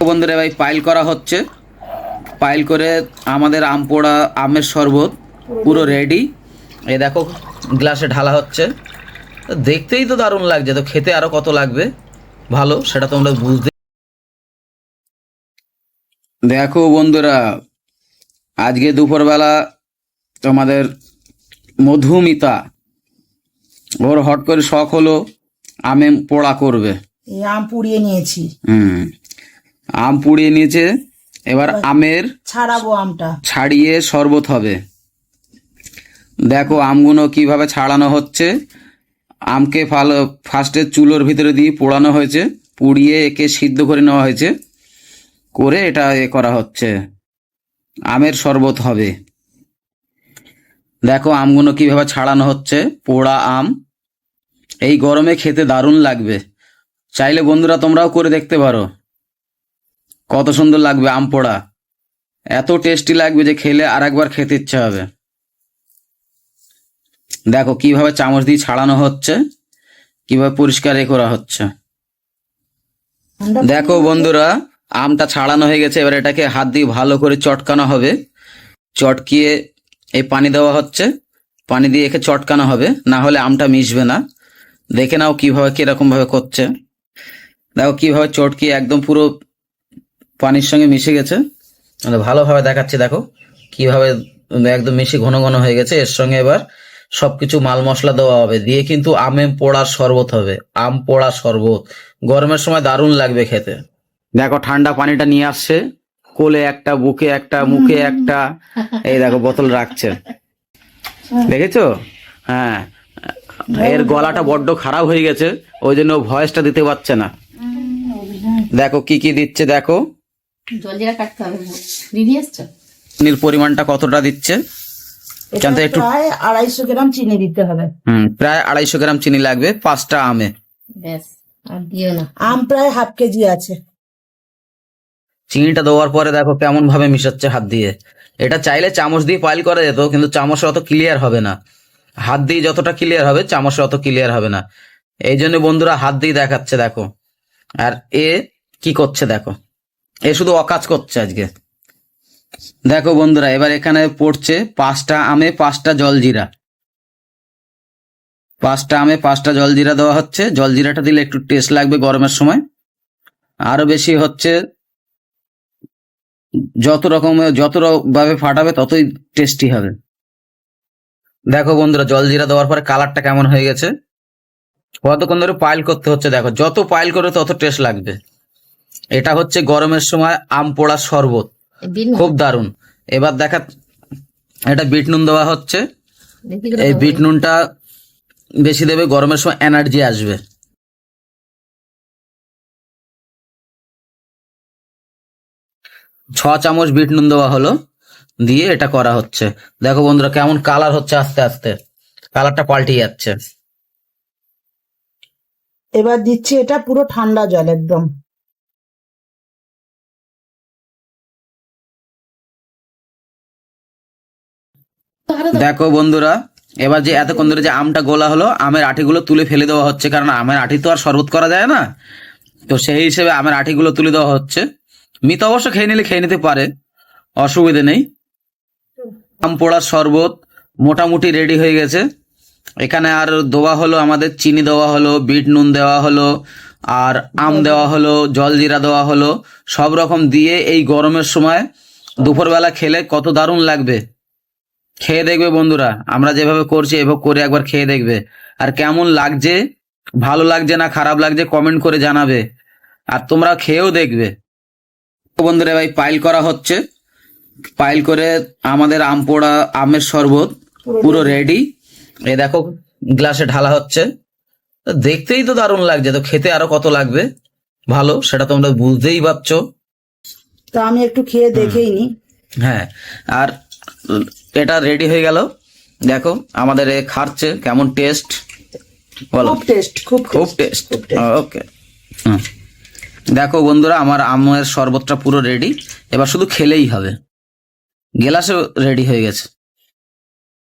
বন্ধুরা ভাই পাইল করা হচ্ছে। পাইল করে আমাদের আম পোড়া আমের শরবত পুরো রেডি এ দেখো গ্লাসে ঢালা হচ্ছে। দেখতেই তো দারুণ লাগছে। তো খেতে আরও কত লাগবে? ভালো সেটা তোমরা বুঝতে দেখো বন্ধুরা আজকে দুপুরবেলা তোমাদের মধুমিতা ওর হট করে শখ হলো আমে পোড়া করবে। আম পুড়িয়ে নিয়েছি। হুম। আম পুড়িয়ে নিয়েছে এবার আমের ছাড়াবো আমটা। ছাড়িয়ে শরবত হবে। দেখো আমগুলো কীভাবে ছাড়ানো হচ্ছে। আমকে ভালো ফার্স্টে চুলোর ভিতরে দিয়ে পোড়ানো হয়েছে পুড়িয়ে একে সিদ্ধ করে নেওয়া হয়েছে। করে এটা এ করা হচ্ছে। আমের শরবত হবে। দেখো আমগুলো কীভাবে ছাড়ানো হচ্ছে পোড়া আম। এই গরমে খেতে দারুণ লাগবে। চাইলে বন্ধুরা তোমরাও করে দেখতে পারো। কত সুন্দর লাগবে আম পোড়া। এত টেস্টি লাগবে যে খেলে আর একবার খেতে ইচ্ছে হবে। দেখো কীভাবে চামচ দিয়ে ছাড়ানো হচ্ছে, কীভাবে পরিষ্কার এ করা হচ্ছে। দেখো বন্ধুরা, আমটা ছাড়ানো হয়ে গেছে, এবার এটাকে হাত দিয়ে ভালো করে চটকানো হবে। চটকিয়ে এই পানি দেওয়া হচ্ছে। পানি দিয়ে একে চটকানো হবে, না হলে আমটা মিশবে না। দেখে নাও কীভাবে কীরকম ভাবে করছে। দেখো কীভাবে চটকিয়ে একদম পুরো পানির সঙ্গে মিশে গেছে। মানে ভালোভাবে দেখাচ্ছে দেখো কীভাবে একদম মিশে ঘন ঘন হয়ে গেছে। এর সঙ্গে এবার সবকিছু মাল মশলা দেওয়া হবে। দিয়ে কিন্তু আমে পোড়ার শরবত হবে। আম পোড়া শরবত। গরমের সময় দারুণ লাগবে খেতে। দেখো ঠান্ডা পানিটা নিয়ে আসছে। কোলে একটা বুকে একটা মুখে একটা। এই দেখো বোতল রাখছে। দেখেছ? হ্যাঁ। এর গলাটা বড্ড খারাপ হয়ে গেছে। ওই জন্য ভয়েসটা দিতে পারছে না। দেখো কি কি দিচ্ছে দেখো। জলজিরা কাটতে হবে। দিদি এসছো? চিনির পরিমাণটা কতটা দিচ্ছে? জানতে একটু প্রায় আড়াইশো গ্রাম চিনি দিতে হবে। হুম প্রায় আড়াইশো গ্রাম চিনি লাগবে পাঁচটা আমে। ব্যাস আর দিও না। আম প্রায় হাফ কেজি আছে। চিনিটা দেওয়ার পরে দেখো কেমন ভাবে মিশাচ্ছে হাত দিয়ে। এটা চাইলে চামচ দিয়ে পাইল করা যেত কিন্তু চামচে অত ক্লিয়ার হবে না। হাত দিয়ে যতটা ক্লিয়ার হবে চামচে অত ক্লিয়ার হবে না। এই জন্য বন্ধুরা হাত দিয়ে দেখাচ্ছে দেখো। আর এ কি করছে দেখো। এ শুধু অকাজ করছে আজকে। দেখো বন্ধুরা, এবার এখানে পড়ছে পাঁচটা আমে পাঁচটা জলজিরা। পাঁচটা আমে পাঁচটা জলজিরা দেওয়া হচ্ছে। জলজিরাটা দিলে একটু টেস্ট লাগবে গরমের সময়। আরও বেশি হচ্ছে, যত রকমের যত ভাবে ফাটাবে ততই টেস্টি হবে। দেখো বন্ধুরা জল জিরা দেওয়ার পরে কালারটা কেমন হয়ে গেছে। কতক্ষণ ধরে পাইল করতে হচ্ছে, দেখো। যত পাইল করে তত টেস্ট লাগবে। এটা হচ্ছে গরমের সময় আম পোড়া শরবত। খুব দারুণ। এবার দেখা এটা বিট নুন দেওয়া হচ্ছে। এই। বিট নুনটা বেশি দেবে গরমের সময় এনার্জি আসবে। ছ চামচ বিট নুন দেওয়া হলো দিয়ে এটা করা হচ্ছে। দেখো বন্ধুরা কেমন কালার হচ্ছে আস্তে আস্তে। কালারটা পাল্টে যাচ্ছে। এবার দিচ্ছি এটা পুরো ঠান্ডা জল একদম। দেখো বন্ধুরা এবার যে এতক্ষণ ধরে যে আমটা গোলা হলো আমের আঠিগুলো তুলে ফেলে দেওয়া হচ্ছে কারণ আমের আঠি তো আর শরবত করা যায় না। তো সেই হিসেবে আমের আঠিগুলো তুলে দেওয়া হচ্ছে। মিত অবশ্য খেয়ে নিলে খেয়ে নিতে পারে অসুবিধে নেই। আম পোড়ার শরবত মোটামুটি রেডি হয়ে গেছে। এখানে আর দেওয়া হলো আমাদের চিনি দেওয়া হলো বিট নুন দেওয়া হলো আর আম দেওয়া হলো জল জিরা দেওয়া হলো। সব রকম দিয়ে এই গরমের সময় দুপুরবেলা খেলে কত দারুণ লাগবে। খেয়ে দেখবে বন্ধুরা আমরা যেভাবে করছি এভাবে করে একবার খেয়ে দেখবে। আর কেমন লাগছে? ভালো লাগছে না খারাপ লাগছে কমেন্ট করে জানাবে। আর তোমরা খেয়েও দেখবে। বন্ধুরা ভাই পাইল করা হচ্ছে। পাইল করে আমাদের আম পোড়া আমের শরবত পুরো রেডি এ দেখো গ্লাসে ঢালা হচ্ছে। দেখতেই তো দারুণ লাগছে। তো খেতে আরও কত লাগবে? ভালো সেটা তোমরা বুঝতেই পারছ। তো আমি একটু খেয়ে দেখেই নি। হ্যাঁ আর এটা রেডি হয়ে গেল। দেখো আমাদের এ খাচ্ছে কেমন টেস্ট বলো। খুব টেস্ট খুব খুব টেস্ট। ওকে দেখো বন্ধুরা আমার আমের শরবতটা পুরো রেডি এবার শুধু খেলেই হবে। গেলাসও রেডি হয়ে গেছে।